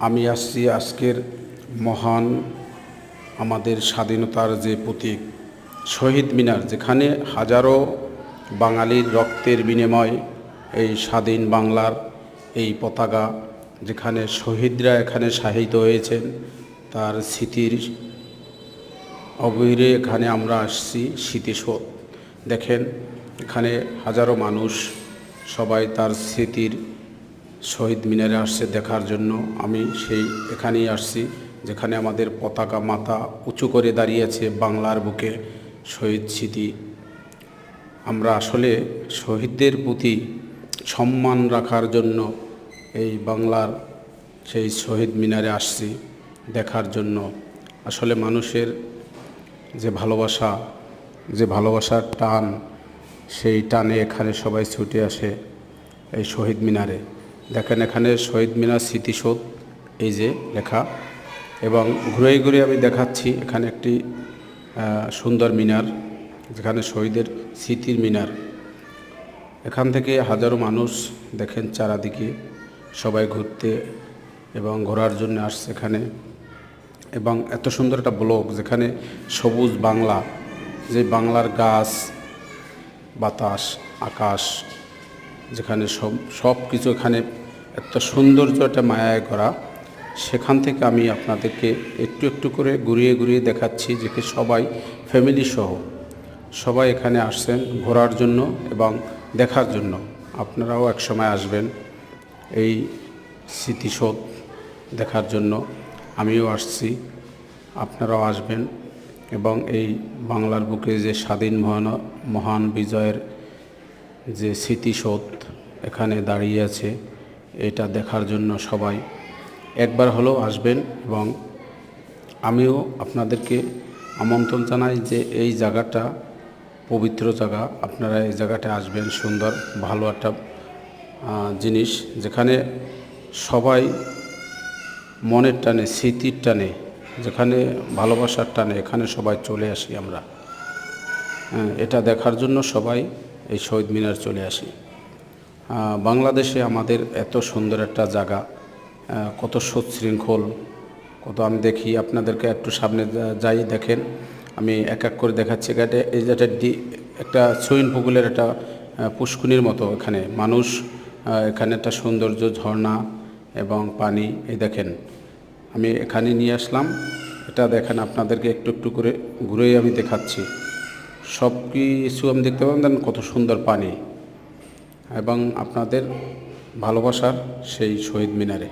আমি আসছি আজকের মহান আমাদের স্বাধীনতার যে প্রতীক, শহীদ মিনার, যেখানে হাজারো বাঙালির রক্তের বিনিময় এই স্বাধীন বাংলার এই পতাকা, যেখানে শহীদরা এখানে শাহিত হয়েছেন, তার স্মৃতির অবহিরে এখানে আমরা আসছি স্মৃতিসৌধ। দেখেন, এখানে হাজারো মানুষ, সবাই তার স্মৃতির শহীদ মিনারে আসছে দেখার জন্য। আমি সেই এখানেই আসছি, যেখানে আমাদের পতাকা মাথা উঁচু করে দাঁড়িয়েছে বাংলার বুকে শহীদ স্মৃতি। আমরা আসলে শহীদদের প্রতি সম্মান রাখার জন্য এই বাংলার সেই শহীদ মিনারে আসছি দেখার জন্য। আসলে মানুষের যে ভালোবাসা, যে ভালোবাসার টান, সেই টানে এখানে সবাই ছুটে আসে এই শহীদ মিনারে। দেখেন এখানে শহীদ মিনার স্মৃতিসৌধ, এই যে লেখা। এবং ঘুরে ঘুরে আমি দেখাচ্ছি এখানে একটি সুন্দর মিনার, যেখানে শহীদের স্মৃতির মিনার। এখান থেকে হাজারো মানুষ দেখেন চারাদিকে সবাই ঘুরতে এবং ঘোরার জন্য আসছে এখানে। এবং এত সুন্দর একটা ব্লক, যেখানে সবুজ বাংলা, যে বাংলার গাছ, বাতাস, আকাশ যেখানে সব সব কিছু এখানে এত সৌন্দর্য, একটা মায়ায় করা সেখান থেকে আমি আপনাদেরকে একটু একটু করে ঘুরিয়ে ঘুরিয়ে দেখাচ্ছি যে সবাই ফ্যামিলি সহ সবাই এখানে আসছেন ঘোরার জন্য এবং দেখার জন্য। আপনারাও এক সময় আসবেন এই স্মৃতিসৌধ দেখার জন্য। আমিও আসছি, আপনারাও আসবেন এবং এই বাংলার বুকে যে স্বাধীন মহান মহান বিজয়ের যে স্মৃতিসৌধ এখানে দাঁড়িয়ে আছে এটা দেখার জন্য সবাই একবার হলেও আসবেন এবং আমিও আপনাদেরকে আমন্ত্রণ জানাই যে এই জায়গাটা পবিত্র জায়গা আপনারা এই জায়গাটা আসবেন সুন্দর ভালো একটা জিনিস যেখানে সবাই মনের টানে স্মৃতির টানে যেখানে ভালোবাসার টানে এখানে সবাই চলে আসি আমরা। হ্যাঁ, এটা দেখার জন্য সবাই এই শহীদ মিনার চলে আসি। বাংলাদেশে আমাদের এত সুন্দর একটা জায়গা কত সুশৃঙ্খল, কত আমি দেখি, আপনাদেরকে একটু সামনে যাই দেখেন, আমি এক এক করে দেখাচ্ছি। এখানে এই যে একটা ডি, একটা সুইন পুকুলের একটা পুষ্কুনির মতো এখানে। মানুষ এখানে একটা সৌন্দর্য, ঝর্ণা এবং পানি, এই দেখেন। আমি এখানে নিয়ে আসলাম। এটা দেখেন, আপনাদেরকে একটু একটু করে ঘুরেই আমি দেখাচ্ছি। সব কিছু আমি দেখতে পাবেন কত সুন্দর পানি। এবং আপনাদের ভালোবাসার সেই শহীদ মিনারে।